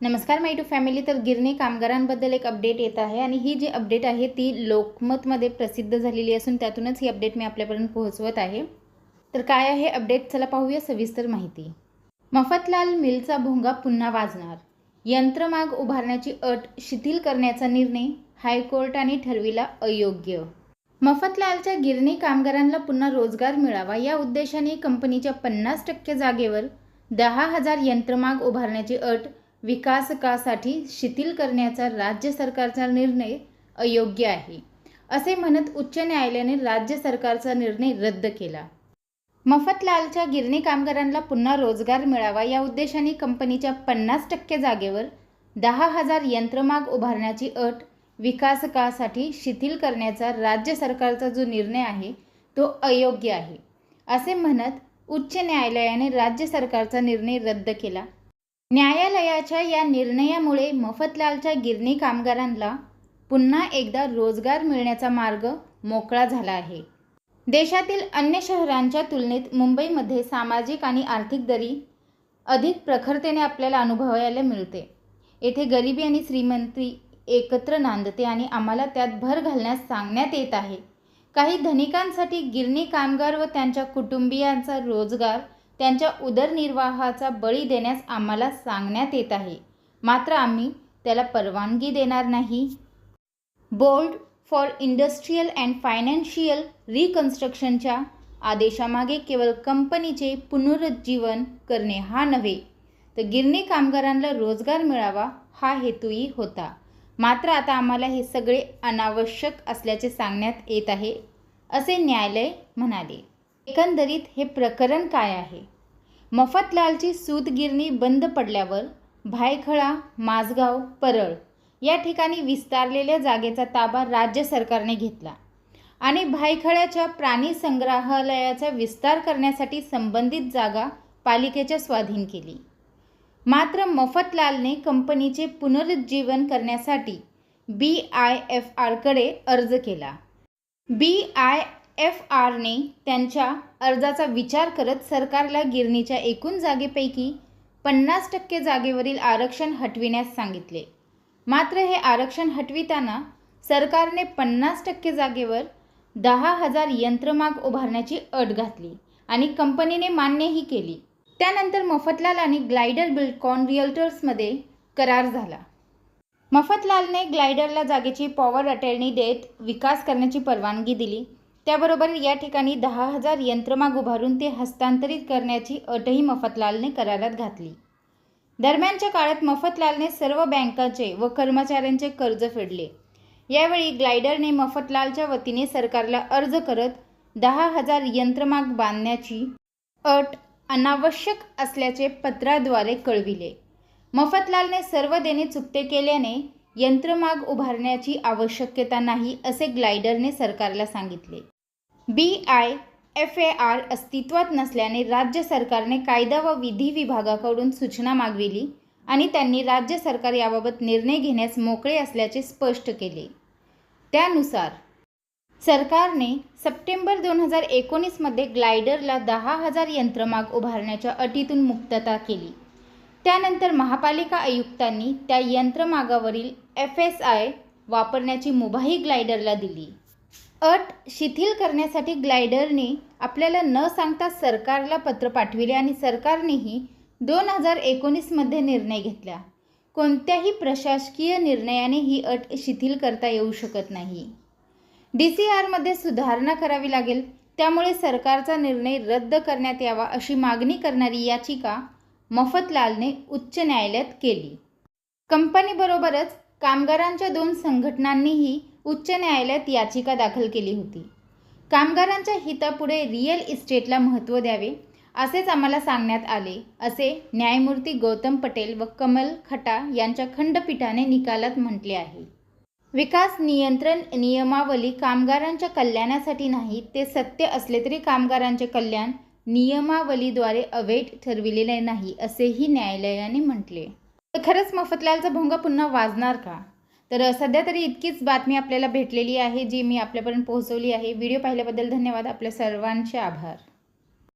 नमस्कार माय to family तर गिरणी कामगारांबद्दल एक अपडेट येत आहे आणि ही जी अपडेट आहे ती लोकमतमध्ये प्रसिद्ध झालेली असून त्यातूनच ही अपडेट मी आपल्यापर्यंत पोहोचवत आहे. तर काय आहे अपडेट चला पाहूया सविस्तर माहिती. मफतलाल मिलचा भोंगा पुन्हा वाजणार. यंत्रमाग उभारण्याची अट शिथिल करण्याचा निर्णय हायकोर्टाने ठरविला अयोग्य. मफतलालच्या गिरणी कामगारांना पुन्हा रोजगार मिळावा या उद्देशाने कंपनीच्या पन्नास टक्के जागेवर दहा हजार यंत्रमाग उभारण्याची अट विकासकासाठी शिथिल करण्याचा राज्य सरकारचा निर्णय अयोग्य आहे असे म्हणत उच्च न्यायालयाने राज्य सरकारचा निर्णय रद्द केला. मफतलालच्या गिरणी कामगारांना पुन्हा रोजगार मिळावा या उद्देशाने कंपनीच्या पन्नास टक्के जागेवर दहा हजार यंत्रमाग उभारण्याची अट विकासकासाठी शिथिल करण्याचा राज्य सरकारचा जो निर्णय आहे तो अयोग्य आहे असे म्हणत उच्च न्यायालयाने राज्य सरकारचा निर्णय रद्द केला. न्यायालयाच्या या निर्णयामुळे मफतलालच्या गिरणी कामगारांना पुन्हा एकदा रोजगार मिळण्याचा मार्ग मोकळा झाला आहे. देशातील अन्य शहरांच्या तुलनेत मुंबईमध्ये सामाजिक आणि आर्थिक दरी अधिक प्रखरतेने आपल्याला अनुभवायला मिळते. येथे गरिबी आणि श्रीमंती एकत्र नांदते आणि आम्हाला त्यात भर घालण्यास सांगण्यात येत आहे. काही धनिकांसाठी गिरणी कामगार व त्यांच्या कुटुंबियांचा रोजगार त्यांच्या उदरनिर्वाहाचा बळी देण्यास आम्हाला सांगण्यात येत आहे. मात्र आम्ही त्याला परवानगी देणार नाही. Board for industrial and financial रिकन्स्ट्रक्शनच्या आदेशामागे केवळ कंपनीचे पुनरुज्जीवन करणे हा नव्हे तर गिरणी कामगारांना रोजगार मिळावा हा हेतूही होता. मात्र आता आम्हाला हे सगळे अनावश्यक असल्याचे सांगण्यात येत आहे असे न्यायालय म्हणाले. एकंदरीत हे प्रकरण काय आहे? मफतलालची सूतगिरणी बंद पडल्यावर भायखळा माझगाव परळ या ठिकाणी विस्तारलेल्या जागेचा ताबा राज्य सरकारने घेतला आणि भायखळ्याच्या प्राणी संग्रहालयाचा विस्तार करण्यासाठी संबंधित जागा पालिकेच्या स्वाधीन केली. मात्र मफतलालने कंपनीचे पुनरुज्जीवन करण्यासाठी बी आय एफ आरकडे अर्ज केला. बी आय एफ आरने त्यांच्या अर्जाचा विचार करत सरकारला गिरणीच्या एकूण जागेपैकी पन्नास टक्के जागेवरील आरक्षण हटविण्यास सांगितले. मात्र हे आरक्षण हटविताना सरकारने पन्नास टक्के जागेवर दहा हजार यंत्रमाग उभारण्याची अट घातली आणि कंपनीने मान्यही केली. त्यानंतर मफतलाल आणि ग्लायडर बिल्डकॉन रिअल्टर्समध्ये करार झाला. मफतलालने ग्लायडरला जागेची पॉवर अटेरणी देत विकास करण्याची परवानगी दिली. त्याबरोबर या ठिकाणी दहा हजार यंत्रमाग उभारून ते हस्तांतरित करण्याची अटही मफतलालने करारात घातली. दरम्यानच्या काळात मफतलालने सर्व बँकांचे व कर्मचाऱ्यांचे कर्ज फेडले. यावेळी ग्लायडरने मफतलालच्या वतीने सरकारला अर्ज करत दहा हजार यंत्रमाग बांधण्याची अट अनावश्यक असल्याचे पत्राद्वारे कळविले. मफतलालने सर्व देणे चुकते केल्याने यंत्रमाग उभारण्याची आवश्यकता नाही असे ग्लायडरने सरकारला सांगितले. B I F A R अस्तित्वात नसल्याने राज्य सरकारने कायदा व विधी विभागाकडून सूचना मागविली आणि त्यांनी राज्य सरकार याबाबत निर्णय घेण्यास मोकळे असल्याचे स्पष्ट केले. त्यानुसार सरकारने सप्टेंबर दोन हजार एकोणीसमध्ये ग्लायडरला दहा हजार यंत्रमाग उभारण्याच्या अटीतून मुक्तता केली. त्यानंतर महापालिका आयुक्तांनी त्या यंत्रमागावरील एफ एस आय वापरण्याची मुभाही ग्लायडरला दिली. अट शिथिल करण्यासाठी ग्लायडरने आपल्याला न सांगता सरकारला पत्र पाठविले आणि सरकारनेही दोन हजार एकोणीसमध्ये निर्णय घेतला. कोणत्याही प्रशासकीय निर्णयाने ही अट शिथिल करता येऊ शकत नाही. डी सी आरमध्ये सुधारणा करावी लागेल त्यामुळे सरकारचा निर्णय रद्द करण्यात यावा अशी मागणी करणारी याचिका मफतलालने उच्च न्यायालयात केली. कंपनीबरोबरच कामगारांच्या दोन संघटनांनीही उच्च न्यायालयात याचिका दाखल केली होती. कामगारांच्या हितापुढे रिअल इस्टेटला महत्त्व द्यावे असेच आम्हाला सांगण्यात आले असे न्यायमूर्ती गौतम पटेल व कमल खटा यांच्या खंडपीठाने निकालात म्हटले आहे. विकास नियंत्रण नियमावली कामगारांच्या कल्याणासाठी नाही ते सत्य असले तरी कामगारांचे कल्याण नियमावलीद्वारे अवैध ठरविलेले नाही असेही न्यायालयाने म्हटले. तर खरंच मफतलालचा भोंगा पुन्हा वाजणार का? तर सध्या तरी इतकीच बातमी आपल्याला भेटलेली आहे जी मी आपल्यापर्यंत पोहोचवली आहे. व्हिडिओ पाहिल्याबद्दल धन्यवाद. आपल्या सर्वांचे आभार.